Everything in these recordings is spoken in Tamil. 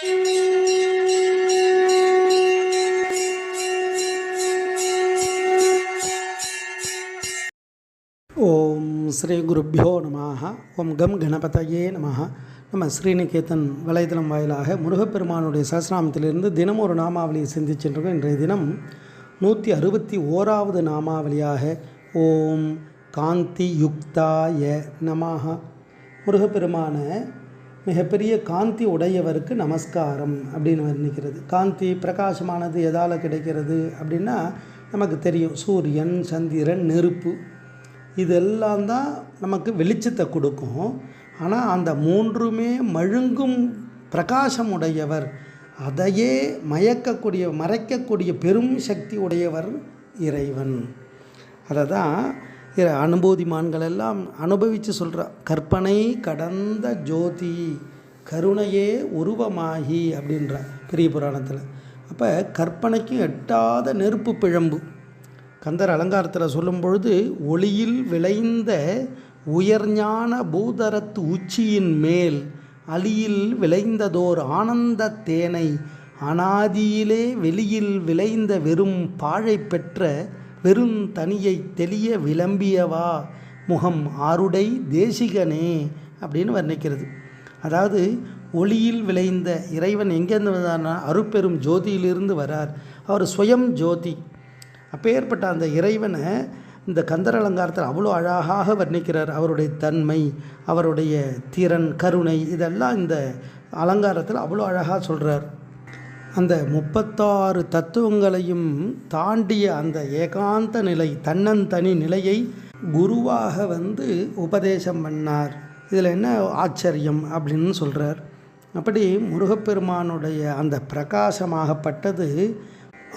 ஓம் ஸ்ரீ குருப்பியோ நம ஓம் கம் கணபதையே நம நம்ம ஸ்ரீநிகேதன் வலைதளம் வாயிலாக முருகப்பெருமானுடைய சஹசிராமத்திலிருந்து தினம் ஒரு நாமாவளியை சிந்திச்சுருக்கோம் இன்றைய தினம் நூற்றி அறுபத்தி ஓராவது நாமாவளியாக ஓம் காந்தி யுக்தாய நமாக முருகப்பெருமான மிகப்பெரிய காந்தி உடையவருக்கு நமஸ்காரம் அப்படின்னு வர்ணிக்கிறது. காந்தி பிரகாசமானது எதால் கிடைக்கிறது அப்படின்னா நமக்கு தெரியும். சூரியன் சந்திரன் நெருப்பு. இதெல்லாம் தான் நமக்கு வெளிச்சத்தை கொடுக்கும். ஆனால் அந்த மூன்றுமே மழுங்கும் பிரகாசம் உடையவர். அதையே மயக்கக்கூடிய மறைக்கக்கூடிய பெரும் சக்தி உடையவர் இறைவன். அதை தான் அனுபூதிமான்கள் எல்லாம் அனுபவித்து சொல்கிறா கற்பனை கடந்த ஜோதி கருணையே உருவமாகி அப்படின்ற பெரிய புராணத்தில். அப்போ கற்பனைக்கும் எட்டாத நெருப்பு பிழம்பு. கந்தர் அலங்காரத்தில் சொல்லும் பொழுது ஒளியில் விளைந்த உயர்ஞான பூதரத்து உச்சியின் மேல் அலியில் விளைந்ததோர் ஆனந்த தேனை அனாதியிலே வெளியில் விளைந்த வெறும் பாழை பெற்ற பெருந்தனியை தெளிய விளம்பியவா? முகம் ஆருடை தேசிகனே? அப்படின்னு வர்ணிக்கிறது. அதாவது ஒளியில் விளைந்த இறைவன் எங்கேருந்து வந்தார்னா அருப்பெரும் ஜோதியிலிருந்து வரார். அவர் சுயம் ஜோதி. அப்பேற்பட்ட அந்த இறைவனை இந்த கந்தர் அலங்காரத்தில் அவ்வளோ அழகாக வர்ணிக்கிறார். அவருடைய தன்மை அவருடைய திறன் கருணை இதெல்லாம் இந்த அலங்காரத்தில் அவ்வளோ அழகாக சொல்கிறார் அந்த முப்பத்தாறு தத்துவங்களையும் தாண்டிய அந்த ஏகாந்த நிலை தன்னந்தனி நிலையை குருவாக வந்து உபதேசம் பண்ணார். இதில் என்ன ஆச்சரியம் அப்படின்னு சொல்கிறார் அப்படி முருகப்பெருமானுடைய அந்த பிரகாசமாகப்பட்டது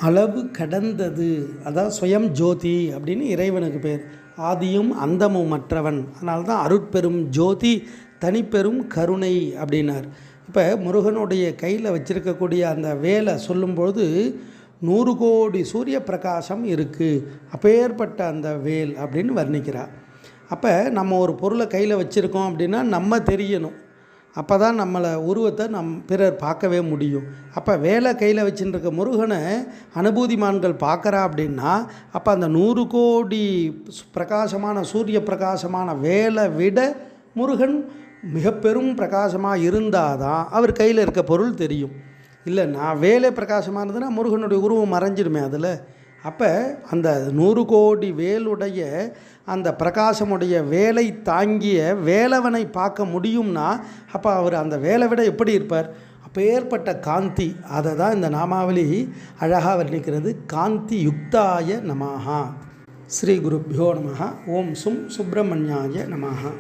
அளவு கடந்தது. அதான் சுயம் ஜோதி அப்படின்னு இறைவனுக்கு பேர். ஆதியும் அந்தமும் மற்றவன். அதனால்தான் அருட்பெரும் ஜோதி தனிப்பெரும் கருணை அப்படின்னார். இப்போ முருகனுடைய கையில் வச்சிருக்கக்கூடிய அந்த வேலை சொல்லும்பொழுது நூறு கோடி சூரிய பிரகாசம் இருக்குது அப்பேற்பட்ட அந்த வேல் அப்படின்னு வர்ணிக்கிறார் அப்போ நம்ம ஒரு பொருளை கையில் வச்சுருக்கோம் அப்படின்னா நம்ம தெரியணும். அப்போ தான் நம்மளை உருவத்தை நம் பிறர் பார்க்கவே முடியும். அப்போ வேலை கையில் வச்சுருக்க முருகனை அனுபூதிமான்கள் பார்க்குறா அப்படின்னா அப்போ அந்த நூறு கோடி பிரகாசமான சூரிய பிரகாசமான வேலை விட முருகன் மிக பெரும் பிரகாசமாக இருந்தால் தான் அவர் கையில் இருக்க பொருள் தெரியும். இல்லை நான் வேலை பிரகாசமாக இருந்ததுன்னா முருகனுடைய உருவம் மறைஞ்சிடுமே அதில். அப்போ அந்த நூறு கோடி வேலுடைய அந்த பிரகாசமுடைய வேலை தாங்கிய வேலவனை பார்க்க முடியும்னா அப்போ அவர் அந்த வேலை விட எப்படி இருப்பார்? அப்பேற்பட்ட காந்தி அதை தான் இந்த நாமாவளி அழகாக வர்ணிக்கிறது காந்தி யுக்தாய நமாகா ஸ்ரீ குருப்பியோ நமஹா. ஓம் சும் சுப்பிரமணியாய நமஹா.